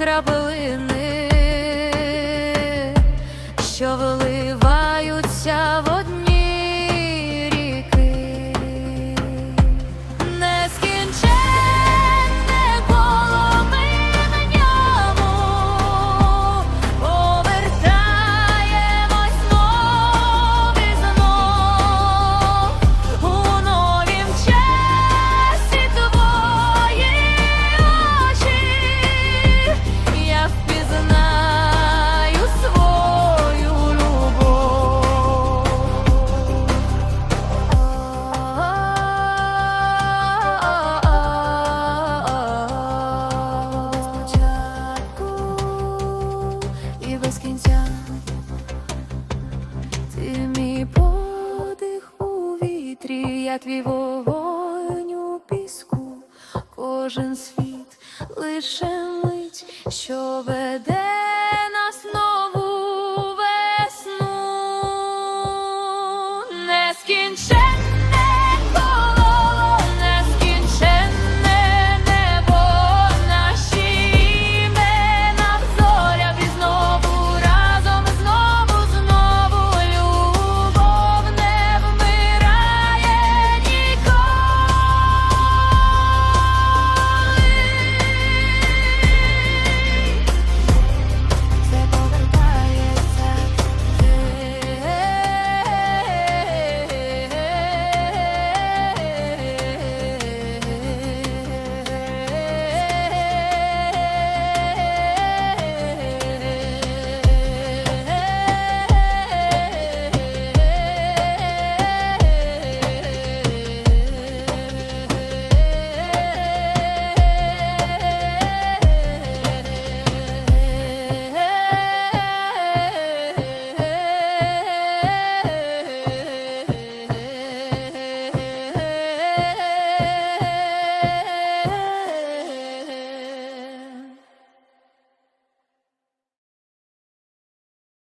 крапелини, що я твій вогонь у піску, кожен світ лише мить, що веде.